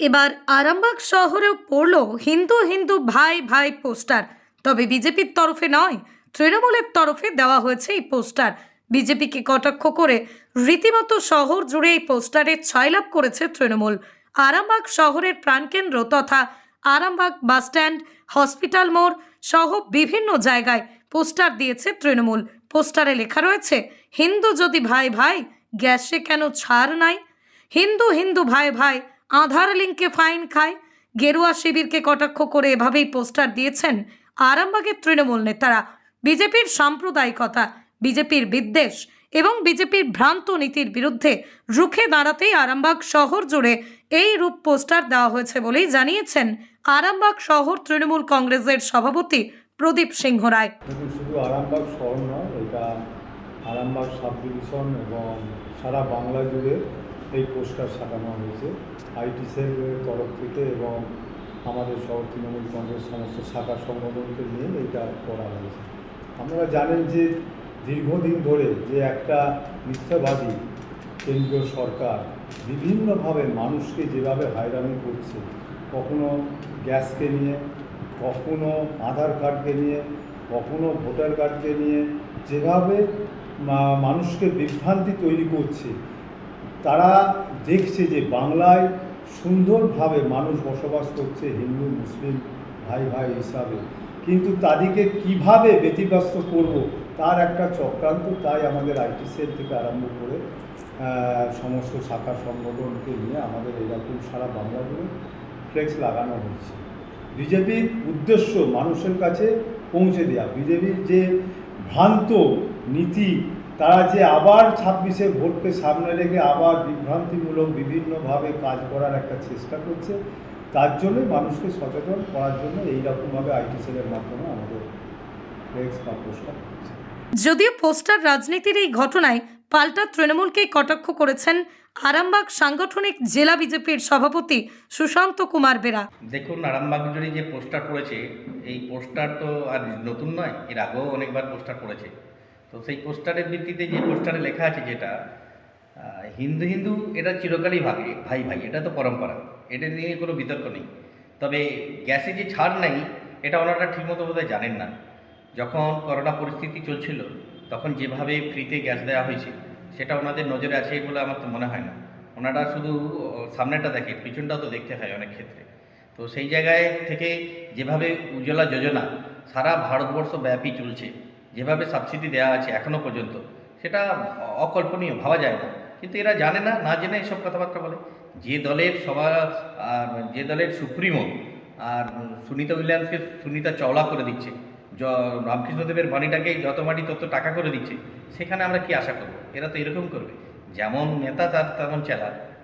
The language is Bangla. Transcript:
এবার আরামবাগ শহরেও পড়ল হিন্দু হিন্দু ভাই ভাই পোস্টার। তবে বিজেপির তরফে নয়, তৃণমূলের তরফে দেওয়া হয়েছে এই পোস্টার। বিজেপিকে কটাক্ষ করে রীতিমতো শহর জুড়ে এই পোস্টারে ছয়লাভ করেছে তৃণমূল। আরামবাগ শহরের প্রাণকেন্দ্র তথা আরামবাগ বাসস্ট্যান্ড, হসপিটাল মোড় সহ বিভিন্ন জায়গায় পোস্টার দিয়েছে তৃণমূল। পোস্টারে লেখা রয়েছে, হিন্দু যদি ভাই ভাই, গ্যাসে কেন ছাড় নাই? হিন্দু হিন্দু ভাই ভাই আধার লিঙ্কে ফাইন খায়। গেরুয়া শিবিরকে কটাক্ষ করে এভাবেই পোস্টার দিয়েছেন আরামবাগের তৃণমূল নেতারা। বিজেপির সাম্প্রদায়িকতা, বিজেপির বিদ্বেষ এবং বিজেপির ভ্রান্ত নীতির বিরুদ্ধে রুখে দাঁড়াতেই আরামবাগ শহর জুড়ে এই রূপ পোস্টার দেওয়া হয়েছে বলেই জানিয়েছেন আরামবাগ শহর তৃণমূল কংগ্রেসের সভাপতি প্রদীপ সিংহ রায়। শুধু আরামবাগ শহর নয়, এটা আরামবাগ এবং সারা বাংলা জুড়ে এই পোস্টার সাজানো হয়েছে। আইটি সেলের তরফ থেকে এবং আমাদের শহর তৃণমূল কংগ্রেস সমস্ত শাখা সংগঠনকে নিয়ে এটা করা হয়েছে। আপনারা জানেন যে দীর্ঘদিন ধরে যে একটা মিথ্যাবাদী কেন্দ্রীয় সরকার বিভিন্নভাবে মানুষকে যেভাবে হয়রানি করছে, কখনো গ্যাসকে নিয়ে, কখনো আধার কার্ডকে নিয়ে, কখনো ভোটার কার্ডকে নিয়ে, যেভাবে মানুষকে বিভ্রান্তি তৈরি করছে তারা দেখছে যে বাংলায় সুন্দরভাবে মানুষ বসবাস করছে হিন্দু, মুসলিম, ভাই ভাই হিসাবে। কিন্তু তাদেরকে কীভাবে ব্যতিব্যস্ত করব তার একটা চক্রান্ত, তাই আমাদের আইটি সেল থেকে আরম্ভ করে সমস্ত শাখা সংগঠনকে নিয়ে আমাদের এরকম সারা বাংলা জুড়ে ফ্লেক্স লাগানো হচ্ছে বিজেপির উদ্দেশ্য মানুষের কাছে পৌঁছে দেওয়া বিজেপির যে ভ্রান্ত নীতি তারা যে আবার ছাব্বিশে ভোটকে সামনে রেখে আবার বিভ্রান্তিমূলক বিভিন্নভাবে কাজ করার একটা চেষ্টা করছে তার জন্য মানুষকে সচেতন করার জন্য এইরকমভাবে আইটি সেলের মাধ্যমে আমাদের পোস্টার যদিও পোস্টার রাজনীতির এই ঘটনায় পাল্টা তৃণমূলকে কটাক্ষ করেছেন আরামবাগ সাংগঠনিক জেলা বিজেপির সভাপতি সুশান্ত কুমার বেরা। দেখুন আরামবাগ জুড়ে যে পোস্টার পড়েছে এই পোস্টার তো আর নতুন নয় এর আগেও অনেকবার পোস্টার পড়েছে। তো সেই পোস্টারের ভিত্তিতে যে পোস্টারে লেখা আছে যেটা হিন্দু হিন্দু এটা চিরকালই ভাগে, ভাই ভাই, এটা তো পরম্পরা, এটা নিয়ে কোনো বিতর্ক নেই। তবে গ্যাসে যে ছাড় নেই, এটা ওনারা ঠিকমতো বোধহয় জানেন না। যখন করোনা পরিস্থিতি চলছিল, তখন যেভাবে ফ্রিতে গ্যাস দেওয়া হয়েছে, সেটা ওনাদের নজরে আছে বলে আমার তো মনে হয় না। ওনারা শুধু সামনেটা দেখে পিছনটাও তো দেখতে হয় অনেক ক্ষেত্রে। তো সেই জায়গায় থেকে যেভাবে উজ্জ্বলা যোজনা, সারা ভারতবর্ষ ব্যাপী চলছে যেভাবে সাবসিডি দেওয়া আছে এখনও পর্যন্ত, সেটা অকল্পনীয়, ভাবা যায় না। কিন্তু এরা জানে না না জেনে এসব কথাবার্তা বলে। যে দলের সভা আর যে দলের সুপ্রিমো, আর সুনিতা উইলিয়ামসকে সুনিতা চওলা করে দিচ্ছে রামকৃষ্ণদেবের বাণীটাকে যত মাটি তত টাকা করে দিচ্ছে, সেখানে আমরা কি আশা করব? এরা তো এরকম করবে। যেমন নেতা, তার তেমন চেলা।